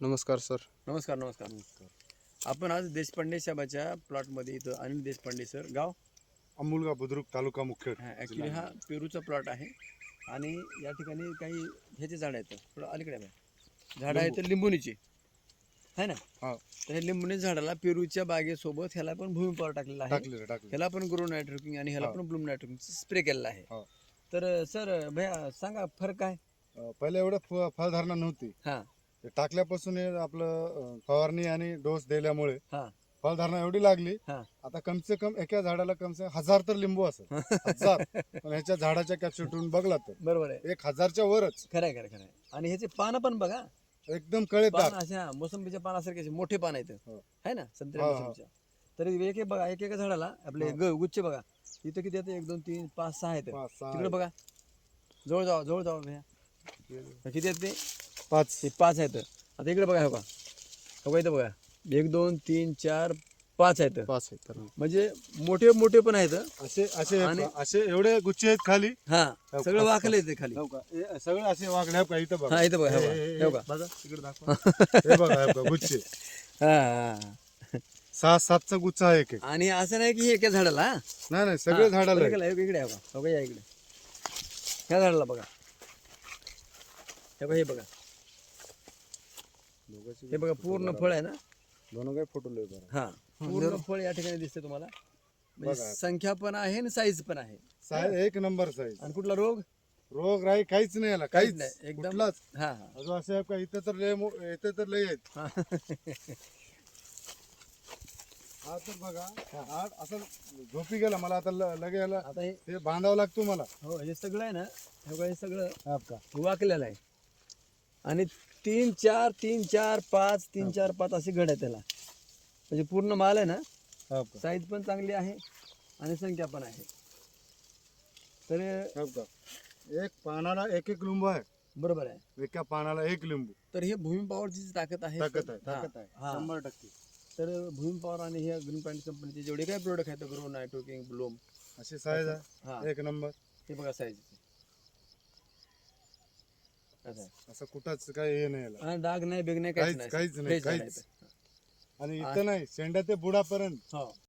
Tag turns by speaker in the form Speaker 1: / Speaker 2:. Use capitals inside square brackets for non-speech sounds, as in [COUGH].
Speaker 1: नमस्कार सर.
Speaker 2: नमस्कार नमस्कार आपण आज देशपांडे साहेबाच्या प्लॉटमध्ये इथं अनिल देशपांडे सर. गाव?
Speaker 3: अमोलगा बुद्रुक तालुका मुखेड
Speaker 2: ॲक्च्युली हा पेरूचा प्लॉट आहे आणि या ठिकाणी काही ह्याचे झाड आहेत. थोडं अलीकडे आहे झाडं आहेत लिंबुनीची. आहे ना?
Speaker 3: हा.
Speaker 2: तर हे लिंबुनी झाडाला पेरूच्या बागेसोबत ह्याला पण भूमी पॉवर टाकलेला आहे. ह्याला पण ग्रो नायट्रोकिंग आणि ह्याला
Speaker 3: हा.
Speaker 2: पण ब्लूम नायट्रोकिंग स्प्रे केलेला आहे.
Speaker 3: हा.
Speaker 2: तर सर भैया सांगा फरक काय?
Speaker 3: पहिले एवढं फळधारणा नव्हती.
Speaker 2: हा.
Speaker 3: ते टाकल्यापासून हे आपलं अं, फवारणी आणि डोस दिल्यामुळे
Speaker 2: हा.
Speaker 3: फळधारणा एवढी लागली.
Speaker 2: हा.
Speaker 3: आता कमसे कम एका झाडाला कमसे कम हजार तर लिंबू असेल. हजार. पण ह्याच्या झाडाच्या कॅप्सिटून बघला तर
Speaker 2: बरोबर आहे.
Speaker 3: एक हजारच्या वरच.
Speaker 2: खरं आहे खरं आहे, खरं आहे आणि ह्याचे पानं पण बघा.
Speaker 3: एकदम कळेदार.
Speaker 2: पान अशा मोसंबीच्या पानासारखे असे मोठे पान आहेत.
Speaker 3: हो.
Speaker 2: है ना?
Speaker 3: हा, हा.
Speaker 2: मोसंबीच्या. तरी एक एक बघा एक एका झाडाला आपले
Speaker 3: हा.
Speaker 2: ग गुच्छ बघा. इथं किती येते एक दोन तीन पाच सहा आहेत.
Speaker 3: पाच, सहा
Speaker 2: तिकडे. बघा. जवळ जावा जवळ जावा. भैया किती आहेत ते?
Speaker 3: पाच
Speaker 2: ते पाच आहेत. आता इकडे बघा हे बघा. हो का इथं बघा. एक दोन तीन चार पाच आहेत.
Speaker 1: पाच आहे तर.
Speaker 2: म्हणजे मोठे मोठे पण आहेत.
Speaker 3: असे असे
Speaker 2: आणि-
Speaker 3: असे एवढे गुच्छे आहेत खाली?
Speaker 2: हा
Speaker 3: हो,
Speaker 2: सगळं वाकले येते खाली.
Speaker 3: हो का? हे सगळे असे वागले हो का? इथं बघा.
Speaker 2: हा इथं बघा हे
Speaker 3: हे-
Speaker 2: बघा
Speaker 3: हे-
Speaker 2: हे
Speaker 3: तिकडे दाखवा. [LAUGHS] हे बघा हे बघा गुच्छे.
Speaker 2: हा, हा. हा.
Speaker 3: सहा सातचा गुच्छा आहे एक एक.
Speaker 2: आणि असं नाही की हे एका झाडाला हा.
Speaker 3: नाही नाही सगळे
Speaker 2: हा,
Speaker 3: झाडाला आहे.
Speaker 2: पलीकडे आहे, इकडे आहे बघा. हो का, या इकडे. ह्या झाडाला बघा. हे बघा हे बघा. हे बघा पूर्ण फळ आहे ना?
Speaker 3: दोन काय फोटो लय बरं.
Speaker 2: हा. पूर्ण फळ या ठिकाणी दिसते तुम्हाला. म्हणजे
Speaker 3: बघा.
Speaker 2: संख्या पण आहे आणि साईज पण आहे.
Speaker 3: साईज एक नंबर साईज
Speaker 2: आणि कुठला रोग?
Speaker 3: रोग राही काहीच नाही याला काहीच
Speaker 2: नाही, एकदम-
Speaker 3: कुठलाच.
Speaker 2: हा हा.
Speaker 3: अजून असे आहे का इथं तर लय मो- इथं तर लय आहेत.
Speaker 2: हा.
Speaker 3: हा तर बघा हा. असं झोपी गेला मला आता ल- लगे याला
Speaker 2: आता हे
Speaker 3: बांधावं लागतो मला.
Speaker 2: हो हे सगळं आहे ना हे बघा हे सगळं
Speaker 3: का?
Speaker 2: वाकलेलं आहे. आणि तीन चार तीन चार पाच तीन चार पाच असे घड आहे त्याला. म्हणजे पूर्ण माल आहे ना?
Speaker 3: हा
Speaker 2: साईज पण चांगली आहे आणि संख्या पण आहे. तर
Speaker 3: हा एक पानाला एक एक लिंबू आहे.
Speaker 2: बरोबर आहे.
Speaker 3: एका पानाला एक लिंबू.
Speaker 2: तर हे भूमी पॉवरची ताकद आहे
Speaker 3: ताकद आहे
Speaker 2: हा,
Speaker 3: ताकद आहे.
Speaker 2: हा.
Speaker 3: शंभर टक्के.
Speaker 2: तर भूमी पॉवर आणि ह्या ग्रीन पॅन्ट कंपनीचे जेवढे काही प्रोडक्ट आहेत ग्रो नायट्रोकिंग ब्लूम
Speaker 3: अशी साईज
Speaker 2: हा.
Speaker 3: आहे एक नंबर
Speaker 2: हे बघा साईज असं. आहे.
Speaker 3: असं कुठंच काही हे नाही याला.
Speaker 2: हा, डाग नाही बेग नाही
Speaker 3: काहीच-
Speaker 2: काहीच
Speaker 3: नाही, काहीच. आणि इथं नाही शेंड्या ते बुडापर्यंत.
Speaker 2: हो.